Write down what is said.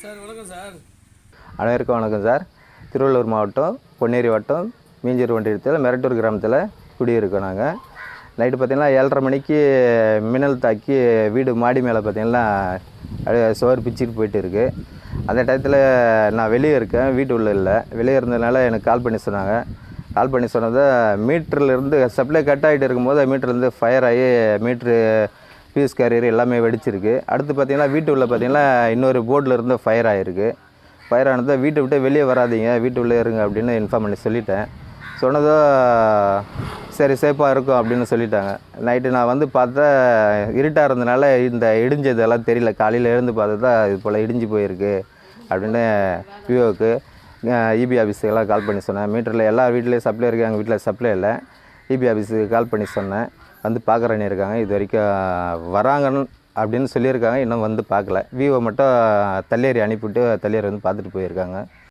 Sir வணக்கம் sir. அனைவருக்கும் வணக்கம் சார். திருவள்ளூர் மாவட்டம் பொன்னேரி வட்டம் மீஞ்சூர் ஒன்றியத்தில் மிரட்டூர் கிராமத்தில் குடியிருக்கோம் நாங்கள் நைட்டு பார்த்திங்கன்னா ஏழரை மணிக்கு மின்னல் தாக்கி வீடு மாடி மேலே பார்த்திங்கன்னா சோறு பிச்சுட்டு போயிட்டு இருக்குது அந்த டயத்தில் நான் வெளியே இருக்கேன். வீட்டு உள்ளே இல்லை. வெளியே இருந்ததுனால எனக்கு கால் பண்ணி சொன்னாங்க. கால் பண்ணி சொன்னதை மீட்டர்லேருந்து சப்ளை கட் ஆகிட்டு இருக்கும்போது மீட்டர்லேருந்து ஃபயர் ஆகி மீட்ரு பீஸ் கேரியர் எல்லாமே வெடிச்சிருக்கு. அடுத்து பார்த்தீங்கன்னா வீட்டு உள்ளே பார்த்தீங்கன்னா இன்னொரு போர்டில் இருந்து ஃபயர் ஆகிருக்கு ஃபயர் ஆனதை வீட்டை விட்டு வெளியே வராதீங்க வீட்டு உள்ளே இருங்க அப்படின்னு இன்ஃபார்ம் பண்ணி சொல்லிட்டேன். சொன்னதோ சரி சேஃபாக இருக்கும் அப்படின்னு சொல்லிட்டாங்க. நைட்டு நான் வந்து பார்த்தா இருட்டாக இருந்தனால இந்த இடிஞ்சதெல்லாம் தெரியல. காலையில் எழுந்து பார்த்தா இது போல் இடிஞ்சு போயிருக்கு அப்படின்னு விவோக்கு. இபி ஆஃபீஸுக்கெல்லாம் கால் பண்ணி சொன்னேன். மீட்டரில் எல்லா வீட்லேயும் சப்ளை இருக்குது எங்கள் வீட்டில் சப்ளை இல்லை. இபி ஆஃபீஸுக்கு கால் பண்ணி சொன்னேன். வந்து பார்க்குறேன்னு இருக்காங்க. இது வரைக்கும் வராங்கன்னு அப்படின்னு சொல்லியிருக்காங்க. இன்னும் வந்து பார்க்கல. விவோ மட்டும் தள்ளியேறி அனுப்பிவிட்டு தள்ளியேறி வந்து பார்த்துட்டு போயிருக்காங்க.